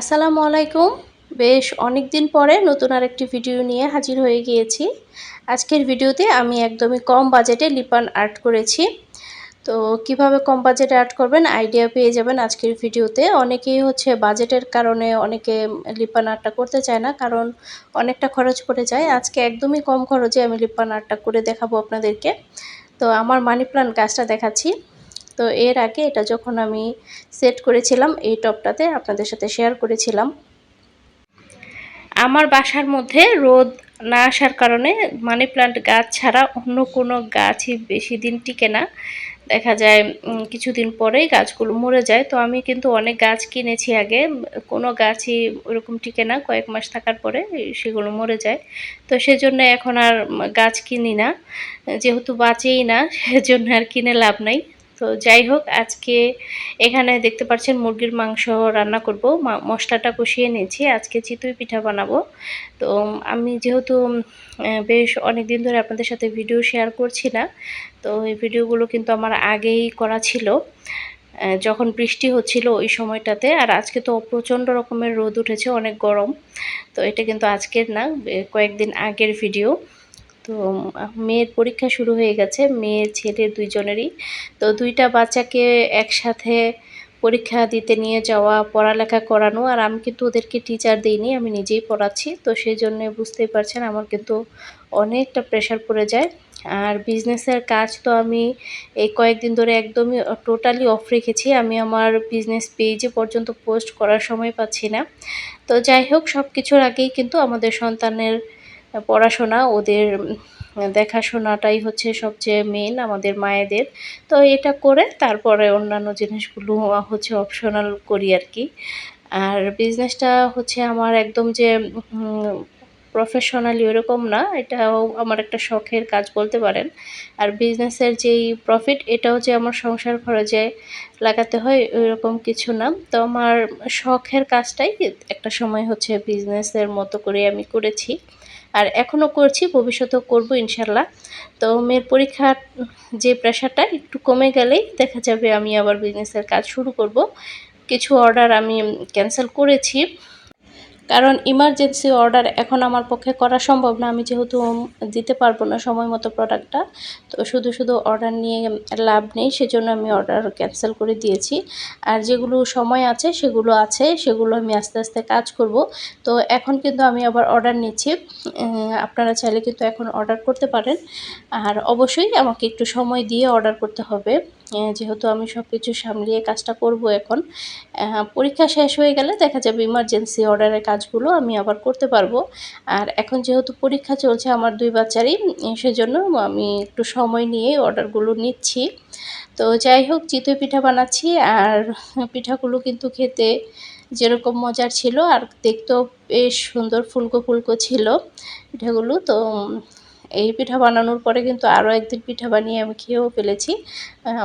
আসসালামু আলাইকুম। বেশ অনেক দিন পরে নতুন আরেকটি ভিডিও নিয়ে হাজির হয়ে গিয়েছি। আজকের ভিডিওতে আমি একদমই কম বাজেটে লিপান আর্ট করেছি। তো কীভাবে কম বাজেটে আর্ট করবেন আইডিয়া পেয়ে যাবেন আজকের ভিডিওতে। অনেকেই হচ্ছে বাজেটের কারণে অনেকে লিপান আর্টটা করতে চায় না, কারণ অনেকটা খরচ পড়ে যায়। আজকে একদমই কম খরচে আমি লিপান আর্টটা করে দেখাবো আপনাদেরকে। তো আমার মানি প্লান্ট গাছটা দেখাচ্ছি। তো এর আগে এটা যখন আমি সেট করেছিলাম, এই টপটাতে আপনাদের সাথে শেয়ার করেছিলাম। আমার বাসার মধ্যে রোদ না আসার কারণে মানি প্লান্ট গাছ ছাড়া অন্য কোনো গাছই বেশি দিন টিকে না। দেখা যায় কিছুদিন পরেই গাছগুলো মরে যায়। তো আমি কিন্তু অনেক গাছ কিনেছি আগে, কোনো গাছই ওরকম টিকে না। কয়েক মাস থাকার পরে সেগুলো মরে যায়। তো সেজন্য এখন আর গাছ কিনি না। যেহেতু বাঁচেই না, সেজন্য আর কিনে লাভ নাই। তো যাই হোক, আজকে এখানে দেখতে পাচ্ছেন মুরগির মাংস রান্না করব। মশলাটা কষিয়ে নিয়েছি। আজকে চিতই পিঠা বানাবো। তো আমি যেহেতু বেশ অনেক দিন ধরে আপনাদের সাথে ভিডিও শেয়ার করছি না, তো এই ভিডিওগুলো কিন্তু আমার আগেই করা ছিল। যখন বৃষ্টি হচ্ছিল ওই সময়টাতে, আর আজকে তো প্রচণ্ড রকমের রোদ উঠেছে, অনেক গরম। তো এটা কিন্তু আজকের না কয়েকদিন আগের ভিডিও। তো মেয়ের পরীক্ষা শুরু হয়ে গেছে মেয়ে ছেলে দুইজনেরই। তো দুইটা বাচ্চাকে একসাথে পরীক্ষা দিতে নিয়ে যাওয়া, পড়ালেখা করানো, আর আমি কিন্তু ওদেরকে টিচার দিইনি, আমি নিজেই পড়াচ্ছি। তো সেই জন্য বুঝতেই পারছেন, আমার কিন্তু অনেকটা প্রেশার পড়ে যায়। আর বিজনেসের কাজ তো আমি এই কয়েকদিন ধরে একদমই টোটালি অফ রেখেছি। আমি আমার বিজনেস পেজে পর্যন্ত পোস্ট করার সময় পাচ্ছি না। তো যাই হোক সব কিছুর আগেই কিন্তু আমাদের সন্তানের পড়াশোনা, ওদের দেখাশোনাটাই হচ্ছে সবচেয়ে মেন আমাদের মায়েদের। তো এটা করে তারপরে অন্যান্য জিনিসগুলো হচ্ছে অপশনাল করি আর কি। আর বিজনেসটা হচ্ছে আমার একদম যে প্রফেশনালি ওরকম না, এটাও আমার একটা শখের কাজ বলতে পারেন। আর বিজনেসের যেই প্রফিট এটাও যে আমার সংসার খরচে লাগাতে হয়, ওইরকম কিছু না। তো আমার শখের কাজটাই একটা সময় হচ্ছে বিজনেসের মতো করে আমি করেছি। আর এখনও করছি, ভবিষ্যতেও করব ইনশাল্লাহ। তো মেয়ের পরীক্ষার যে প্রেশারটা একটু কমে গেলেই দেখা যাবে আমি আবার বিজনেসের কাজ শুরু করব। কিছু অর্ডার আমি ক্যান্সেল করেছি। কারণ ইমার্জেন্সি অর্ডার এখন আমার পক্ষে করা সম্ভব না। আমি যেহেতু দিতে পারব না সময় মতো প্রোডাক্টটা তো শুধু শুধু অর্ডার নিয়ে লাভ নেই, সেজন্য আমি অর্ডার ক্যান্সেল করে দিয়েছি। আর যেগুলো সময় আছে, সেগুলো আছে, সেগুলো আমি আস্তে আস্তে কাজ করব। তো এখন কিন্তু আমি আবার অর্ডার নিচ্ছি। আপনারা চাইলে কিন্তু এখন অর্ডার করতে পারেন। আর অবশ্যই আমাকে একটু সময় দিয়ে অর্ডার করতে হবে। যেহেতু আমি সব কিছু সামলিয়ে কাজটা করব এখন পরীক্ষা শেষ হয়ে গেলে দেখা যাবে ইমার্জেন্সি অর্ডারের কাজগুলো আমি আবার করতে পারব। আর এখন যেহেতু পরীক্ষা চলছে আমার দুই বাচ্চারই সেজন্য আমি একটু সময় নিয়ে অর্ডারগুলো নিচ্ছি। তো যাই হোক, চিতই পিঠা বানাচ্ছি আর পিঠাগুলো কিন্তু খেতে যেরকম মজার ছিল আর দেখতেও বেশ সুন্দর ফুলকো ফুলকো ছিল পিঠাগুলো। তো এই পিঠা বানানোর পরে কিন্তু আরও একদিন পিঠা বানিয়ে আমি খেয়েও ফেলেছি।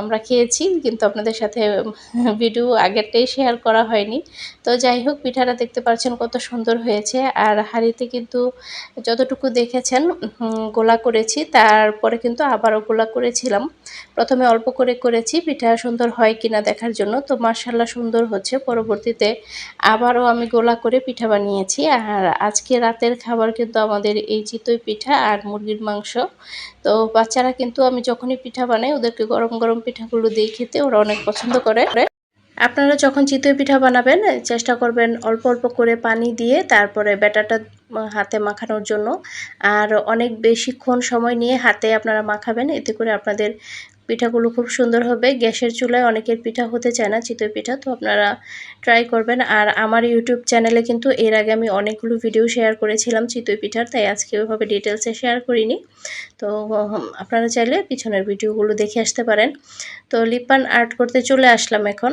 আমরা খেয়েছি, কিন্তু আপনাদের সাথে ভিডিও আগেরটাই শেয়ার করা হয়নি। তো যাই হোক, পিঠাটা দেখতে পাচ্ছেন কত সুন্দর হয়েছে। আর হাঁড়িতে কিন্তু যতটুকু দেখেছেন গোলা করেছি। তারপরে কিন্তু আবারও গোলা করেছিলাম। প্রথমে অল্প করে করেছি, পিঠা সুন্দর হয় কিনা দেখার জন্য। তো মার্শাল্লাহ সুন্দর হচ্ছে। পরবর্তীতে আবারও আমি গোলা করে পিঠা বানিয়েছি। আর আজকে রাতের খাবার কিন্তু আমাদের এই চিতই পিঠা আর মুরগির মাংস। তো বাচ্চারা কিন্তু আমি যখনই পিঠা বানাই, ওদেরকে গরম গরম পিঠাগুলো দিয়ে খেতে ওরা অনেক পছন্দ করে। আপনারা যখন চিতই পিঠা বানাবেন, চেষ্টা করবেন অল্প অল্প করে পানি দিয়ে তারপরে ব্যাটারটা হাতে মাখানোর জন্য। আর অনেক বেশিক্ষণ সময় নিয়ে হাতে আপনারা মাখাবেন, এতে করে আপনাদের পিঠাগুলো খুব সুন্দর হবে। গ্যাসের চুলায় অনেকের পিঠা হতে চায় না, চিতই পিঠা, তো আপনারা ট্রাই করবেন। আর আমার ইউটিউব চ্যানেলে কিন্তু এর আগে আমি অনেকগুলো ভিডিও শেয়ার করেছিলাম চিতই পিঠার, তাই আজকে ওইভাবে ডিটেলসে শেয়ার করিনি। তো আপনারা চাইলে পিছনের ভিডিওগুলো দেখে আসতে পারেন। তো লিপান আর্ট করতে চলে আসলাম এখন।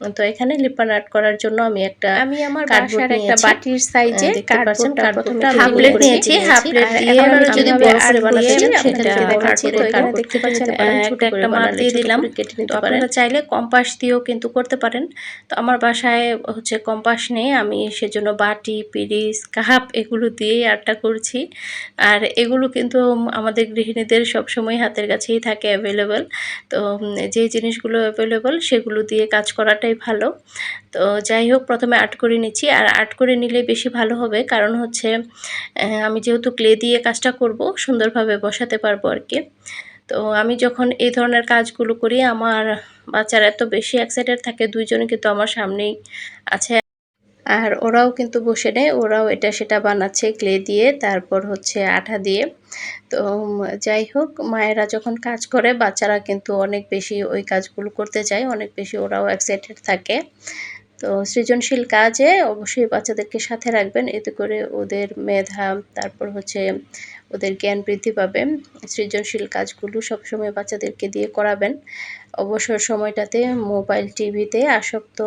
তো এখানে লিপান আর্ট করার জন্য আমি একটা আমি আমার বাসার একটা বাটির সাইজে কার্ডবোর্ড কার্ডবোর্ডটা হাফ প্লেট নিয়েছি। হাফ প্লেট দিয়ে আপনারা যদি বড় করে বানাতে চান সেটা দেখাচ্ছি তো এখানে দেখতে পাচ্ছেন একটা একটা মাপ দিয়ে দিলাম। কেটে নিতে পারেন। আপনারা চাইলে কম্পাস দিয়েও কিন্তু করতে পারেন। তো আমার বাসায় হচ্ছে কম্পাস নেই আমি সেজন্য বাটি পিরিস কাপ এগুলো দিয়েই আর্টটা করছি। আর এগুলো কিন্তু আমাদের গৃহিণীদের সবসময় হাতের কাছেই থাকে অ্যাভেলেবেল তো যে জিনিসগুলো অ্যাভেলেবেল সেগুলো দিয়ে কাজ করাটাই নেওয়াটাই ভালো। তো যাই হোক, প্রথমে আর্ট করে নিচ্ছি। আর আর্ট করে নিলে বেশি ভালো হবে। কারণ হচ্ছে আমি যেহেতু ক্লে দিয়ে কাজটা করব, সুন্দরভাবে বসাতে পারব আর কি। তো আমি যখন এই ধরনের কাজগুলো করি, আমার বাচ্চারা এত বেশি এক্সাইটেড থাকে দুইজনে কিন্তু আমার সামনেই আছে। আর ওরাও কিন্তু বসে নেয়, ওরাও এটা সেটা বানাচ্ছে ক্লে দিয়ে, তারপর হচ্ছে আঠা দিয়ে। তো যাই হোক, মায়েরা যখন কাজ করে, বাচ্চারা কিন্তু অনেক বেশি ওই কাজগুলো করতে চায়, অনেক বেশি ওরাও এক্সাইটেড থাকে। তো সৃজনশীল কাজে অবশ্যই বাচ্চাদেরকে সাথে রাখবেন, এতে করে ওদের মেধা, তারপর হচ্ছে ওদের জ্ঞান বৃদ্ধি পাবে। সৃজনশীল কাজগুলো সবসময় বাচ্চাদেরকে দিয়ে করাবেন। অবসর সময়টাতে মোবাইল, টিভিতে আসক্ত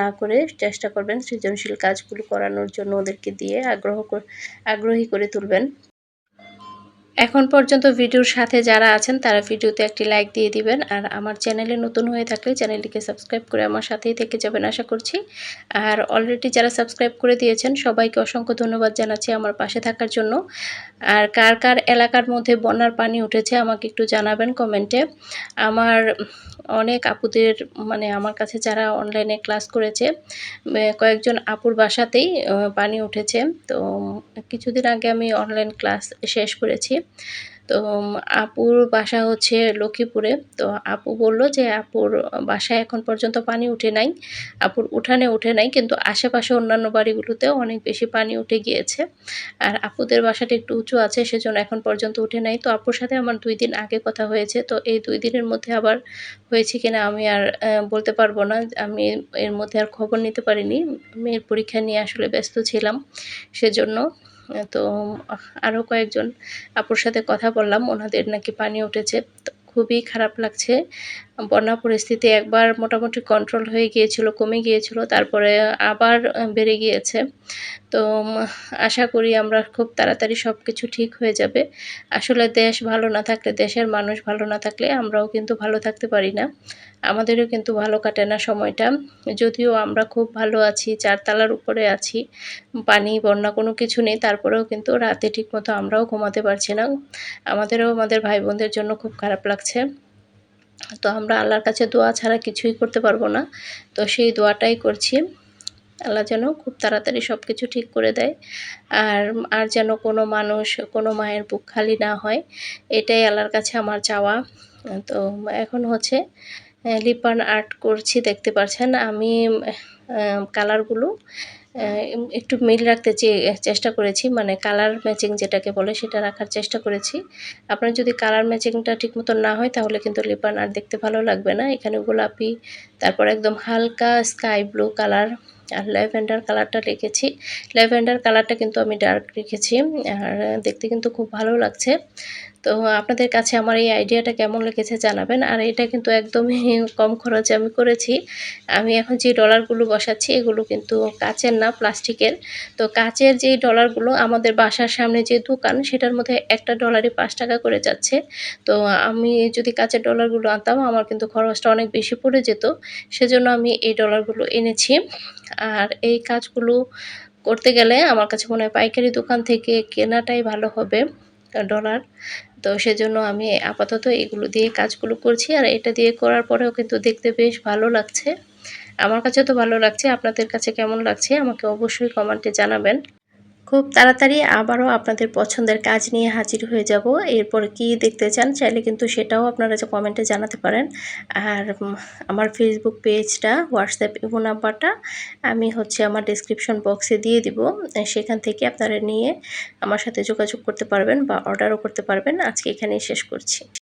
না করে চেষ্টা করবেন সৃজনশীল কাজগুলো করানোর জন্য ওদেরকে দিয়ে আগ্রহ আগ্রহী করে তুলবেন। এখন পর্যন্ত ভিডিওর সাথে যারা আছেন, তারা ভিডিওতে একটি লাইক দিয়ে দিবেন। আর আমার চ্যানেলে নতুন হয়ে থাকলে চ্যানেলটিকে সাবস্ক্রাইব করে আমার সাথেই থেকে যাবেন, আশা করছি। আর অলরেডি যারা সাবস্ক্রাইব করে দিয়েছেন, সবাইকে অসংখ্য ধন্যবাদ জানাচ্ছি আমার পাশে থাকার জন্য। আর কার কার এলাকার মধ্যে বন্যার পানি উঠেছে, আমাকে একটু জানাবেন কমেন্টে আমার অনেক আপুদের মানে আমার কাছে যারা অনলাইনে ক্লাস করেছে কয়েকজন আপুর বাসাতেই পানি উঠেছে। তো কিছুদিন আগে আমি অনলাইন ক্লাস শেষ করেছি। তো আপুর বাসা হচ্ছে লক্ষ্মীপুরে। তো আপু বলল যে, আপুর বাসায় এখন পর্যন্ত পানি উঠে নাই। আপুর উঠানে উঠে নাই, কিন্তু আশেপাশে অন্যান্য বাড়িগুলোতেও অনেক বেশি পানি উঠে গিয়েছে। আর আপুদের বাসাটা একটু উঁচু আছে, সেজন্য এখন পর্যন্ত উঠে নাই। তো আপুর সাথে আমার দুই দিন আগে কথা হয়েছে। তো এই দুই দিনের মধ্যে আবার হয়েছে কিনা আমি আর বলতে পারব না। আমি এর মধ্যে আর খবর নিতে পারিনি। মেয়ের পরীক্ষা নিয়ে আসলে ব্যস্ত ছিলাম, সেজন্য তো আরও কয়েকজন আপুর সাথে কথা বললাম ওনাদের নাকি পানি উঠেছে। খুবই খারাপ লাগছে। বন্যা পরিস্থিতি একবার মোটামুটি কন্ট্রোল হয়ে গিয়েছিল, কমে গিয়েছিল, তারপরে আবার বেড়ে গিয়েছে। তো আশা করি আমরা খুব তাড়াতাড়ি সব কিছু ঠিক হয়ে যাবে। আসলে দেশ ভালো না থাকলে, দেশের মানুষ ভালো না থাকলে আমরাও কিন্তু ভালো থাকতে পারি না। আমাদেরও কিন্তু ভালো কাটে না সময়টা। যদিও আমরা খুব ভালো আছি, চারতলার উপরে আছি, পানি, বন্যা কোনো কিছু নেই, তারপরেও কিন্তু রাতে ঠিকমতো আমরাও ঘুমাতে পারছি না। আমাদেরও, আমাদের ভাই বোনদের জন্য খুব খারাপ লাগছে। তো আমরা আল্লাহর কাছে দোয়া ছাড়া কিছুই করতে পারব না। তো সেই দোয়াটাই করছি। আল্লাহ যেন খুব তাড়াতাড়ি সব কিছু ঠিক করে দেয়। আর আর যেন কোনো মানুষ, কোনো মায়ের বুক খালি না হয়, এটাই আল্লাহর কাছে আমার চাওয়া। তো এখন হচ্ছে লিপান আর্ট করছি, দেখতে পাচ্ছেন আমি কালারগুলো একটু মিল রাখতে চেষ্টা করেছি। মানে কালার ম্যাচিং যেটাকে বলে সেটা রাখার চেষ্টা করেছি। আপনার যদি কালার ম্যাচিংটা ঠিক মতো না হয় তাহলে কিন্তু লিপান আর দেখতে ভালো লাগবে না। এখানে গোলাপি, তারপর একদম হালকা স্কাই ব্লু কালার আর ল্যাভেন্ডার কালারটা রেখেছি। ল্যাভেন্ডার কালারটা কিন্তু আমি ডার্ক রেখেছি। আর, দেখতে কিন্তু খুব ভালো লাগছে। তো আপনাদের কাছে আমার এই আইডিয়াটা কেমন লেগেছে জানাবেন। আর এটা কিন্তু একদমই কম খরচে আমি করেছি। আমি এখন যে ডলারগুলো বসাচ্ছি, এগুলো কিন্তু কাচের না, প্লাস্টিকের। তো কাচের যে ডলারগুলো আমাদের বাসার সামনে যে দোকান, সেটার মধ্যে একটা ডলারই পাঁচ টাকা করে যাচ্ছে। তো আমি যদি কাচের ডলারগুলো আনতাম, আমার কিন্তু খরচটা অনেক বেশি পড়ে যেত। সেজন্য আমি এই ডলারগুলো এনেছি। আর এই কাজগুলো করতে গেলে আমার কাছে মনে হয় পাইকারি দোকান থেকে কেনাটাই ভালো হবে। ডলার। তো সেজন্য আমি আপাতত এগুলো দিয়ে কাজগুলো করছি আর এটা দিয়ে করার পরেও কিন্তু দেখতে বেশ ভালো লাগছে। আমার কাছে তো ভালো লাগছে, আপনাদের কাছে কেমন লাগছে আমাকে অবশ্যই কমেন্টে জানাবেন। খুব তাড়াতাড়ি আবারও আপনাদের পছন্দের কাজ নিয়ে হাজির হয়ে যাব। এরপর কি দেখতে চান চাইলে কিন্তু সেটাও আপনারা যে কমেন্টে জানাতে পারেন। আর আমার ফেসবুক পেজটা হোয়াটসঅ্যাপ ইমো নাম্বারটা আমি হচ্ছে আমার ডিসক্রিপশন বক্সে দিয়ে দিব। সেখান থেকে আপনারা নিয়ে আমার সাথে যোগাযোগ করতে পারবেন বা অর্ডারও করতে পারবেন। আজকে এখানেই শেষ করছি।